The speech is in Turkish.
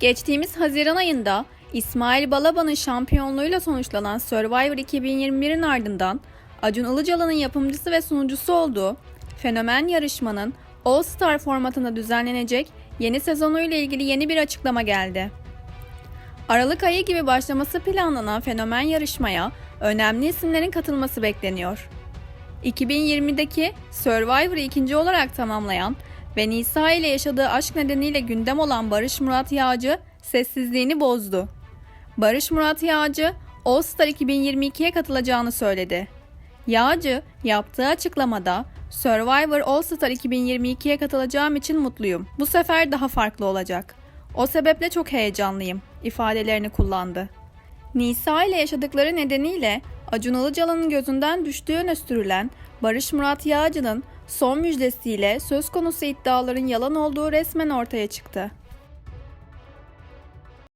Geçtiğimiz Haziran ayında İsmail Balaban'ın şampiyonluğuyla sonuçlanan Survivor 2021'in ardından Acun Ilıcalı'nın yapımcısı ve sunucusu olduğu Fenomen yarışmanın All Star formatında düzenlenecek yeni sezonuyla ilgili yeni bir açıklama geldi. Aralık ayı gibi başlaması planlanan Fenomen yarışmaya önemli isimlerin katılması bekleniyor. 2020'deki Survivor'ı ikinci olarak tamamlayan ve Nisa ile yaşadığı aşk nedeniyle gündem olan Barış Murat Yağcı sessizliğini bozdu. Barış Murat Yağcı All Star 2022'ye katılacağını söyledi. Yağcı yaptığı açıklamada Survivor All Star 2022'ye katılacağım için mutluyum. Bu sefer daha farklı olacak. O sebeple çok heyecanlıyım ifadelerini kullandı. Nisa ile yaşadıkları nedeniyle Acun Ilıcalı'nın gözünden düştüğü öne Barış Murat Yağcı'nın son müjdesiyle söz konusu iddiaların yalan olduğu resmen ortaya çıktı.